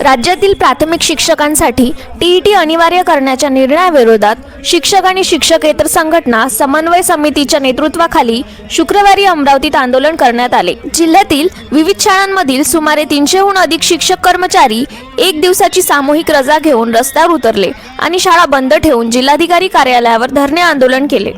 राज्यातील प्राथमिक शिक्षकांसाठी टीईटी अनिवार्य करण्याच्या निर्णयाविरोधात शिक्षक आणि शिक्षकेतर संघटना समन्वय समितीच्या नेतृत्वाखाली शुक्रवारी अमरावतीत आंदोलन करण्यात आले. जिल्ह्यातील विविध शाळांमधील सुमारे तीनशेहून अधिक शिक्षक कर्मचारी एक दिवसाची सामूहिक रजा घेऊन रस्त्यावर उतरले आणि शाळा बंद ठेवून जिल्हाधिकारी कार्यालयावर धरणे आंदोलन केले.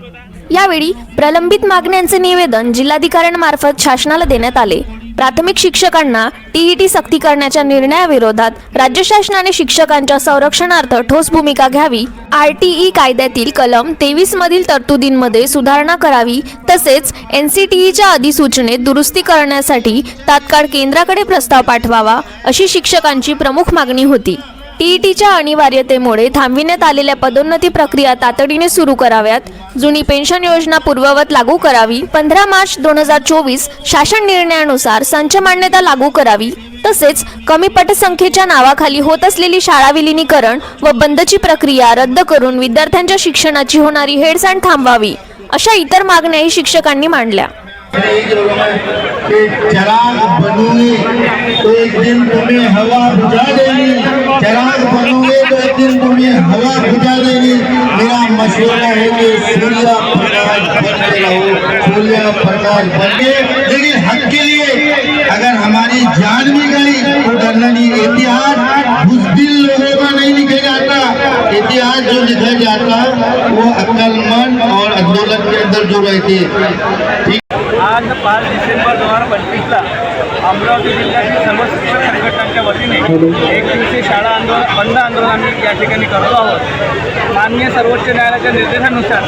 यावेळी प्रलंबित मागण्यांचे निवेदन जिल्हाधिकाऱ्यांमार्फत शासनाला देण्यात आले. प्राथमिक शिक्षकांना टीईटी सक्ती करण्याच्या निर्णयाविरोधात राज्य शासनाने शिक्षकांच्या संरक्षणार्थ ठोस भूमिका घ्यावी आरटीई कायद्यातील कलम तेवीस मधील तरतुदींमध्ये सुधारणा करावी तसेच एनसीटीईच्या अधिसूचनेत दुरुस्ती करण्यासाठी तात्काळ केंद्राकडे प्रस्ताव पाठवावा अशी शिक्षकांची प्रमुख मागणी होती. टीईटीच्या अनिवार्यतेमुळे थांबविण्यात आलेल्या पदोन्नती प्रक्रिया तातडीने सुरू कराव्यात. जुनी पेन्शन योजना पूर्ववत लागू करावी. पंधरा मार्च दोन हजार चोवीस शासन निर्णयानुसार संच मान्यता लागू करावी. तसेच कमी पटसंख्येच्या नावाखाली होत असलेली शाळा विलिनीकरण व बंदची प्रक्रिया रद्द करून विद्यार्थ्यांच्या शिक्षणाची होणारी हेळसांड थांबवावी अशा इतर मागण्याही शिक्षकांनी मांडल्या. कि चराग बनोगे तो एक दिन तुम्हें हवा बुझा देगी। चराग बनोगे तो एक दिन तुम्हें हवा बुझा देगी। मेरा मशवरा है कि सूर्य प्रकाश बनते रहो। सूर्य प्रकाश बनके, लेकिन हक के लिए अगर हमारी जान भी गई तो डरना नहीं। इतिहास बुजदिल लोगों का नहीं लिखा जाता। इतिहास जो लिखा जाता, वो अक्लमंद और आंदोलन के अंदर जो रहते। आज पाच डिसेंबर दोन हजार पंचवीसला. अमरावती जिल्ह्यातील सर्व शिक्षक संघटनांच्या वतीने एक दिवसीय शाळा आंदोलन बंद आंदोलन आम्ही या ठिकाणी करतो आहोत. माननीय सर्वोच्च न्यायालयाच्या निर्देशानुसार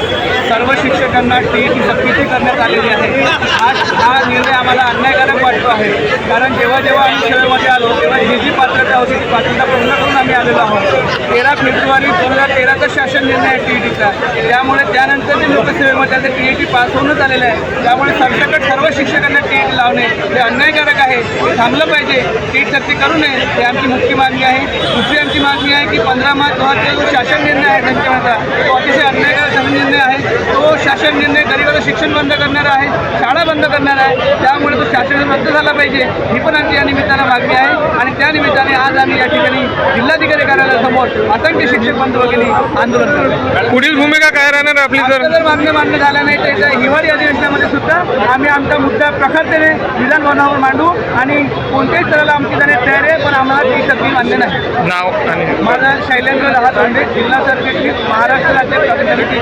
सर्व शिक्षकांना टी टी सक्तीची करण्यात आलेली आहे. आज हा निर्णय आम्हाला अन्यायकारक वाटतो आहे. कारण जेव्हा जेव्हा आम्ही सेवेमध्ये आलो तेव्हा जी जी पात्रता होती ती पात्रता पूर्ण करून आम्ही आलेलो आहोत. तेरा फेब्रुवारी दोन हजार तेराचा शासन निर्णय आहे टी टीचा त्यामुळे त्यानंतर जे लोकसेवेमध्ये आले टी टी पास होऊनच आलेलं आहे. त्यामुळे सरसकट सर्व शिक्षकांना टीईटी लावणे हे अन्यायकारक आहे. ते थांबलं पाहिजे. टीट सक्ती करू नये. ही आमची मुख्य मागणी आहे. दुसरी आमची मागणी आहे की पंधरा मार्च दोन जो शासन निर्णय आहे त्यांच्यामध्ये तो अतिशय अन्यायकारक शासन निर्णय आहे. शासन निर्णय गरिबाचं शिक्षण बंद करणारा आहे शाळा बंद करणारा आहे त्यामुळे तो शासन रद्द झाला पाहिजे. ही पण आमची या निमित्तानं मागणी आहे आणि त्या निमित्ताने आज आम्ही या ठिकाणी जिल्हाधिकारी कार्यालयासमोर असंख्य शिक्षक बंधू भगिनी आंदोलन करतो पुढील भूमिका काय राहणार आपली जर मागण्या मान्य झाल्या नाही तर येत्या हिवाळी अधिवेशनामध्ये सुद्धा आम्ही आमचा मुद्दा प्रखरतेने विधान भवनावर मांडू आणि कोणत्याही स्तराला आमची जाण्यास तयार आहे पण आम्हाला ती सक्ती मान्य नाही. नाव आणि माझा शैलेंद्र दहा तोंडे जिल्हा सरचिटणीस महाराष्ट्र राज्य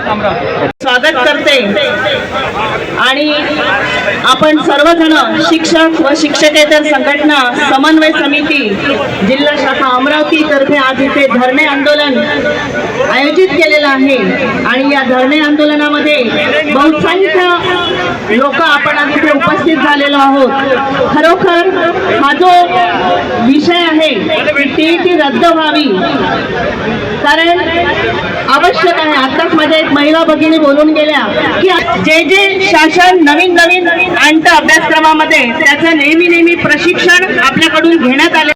अमरावती. स्वागत करते आणि आपण सर्वजण शिक्षक व शिक्षकेतर संघटना समन्वय समिती जिल्हा शाखा अमरावती तर्फे आज इथे धरणे आंदोलन आयोजित केलेलं आहे. आणि या धरणे आंदोलनामध्ये बहुसंख्य लोक आपण आज इथे उपस्थित झालेलो आहोत. खरोखर हा जो विषय आहे टी ती रद्द व्हावी. कारण आवश्यक आहे. आताच माझ्या एक महिला भगिनी बोलून गेल्या की जे जे शासन नवीन नवीन अंत अभ्यासक्रमामध्ये. त्याचं नेहमी नेहमी प्रशिक्षण आपल्याकडून घेण्यात आले.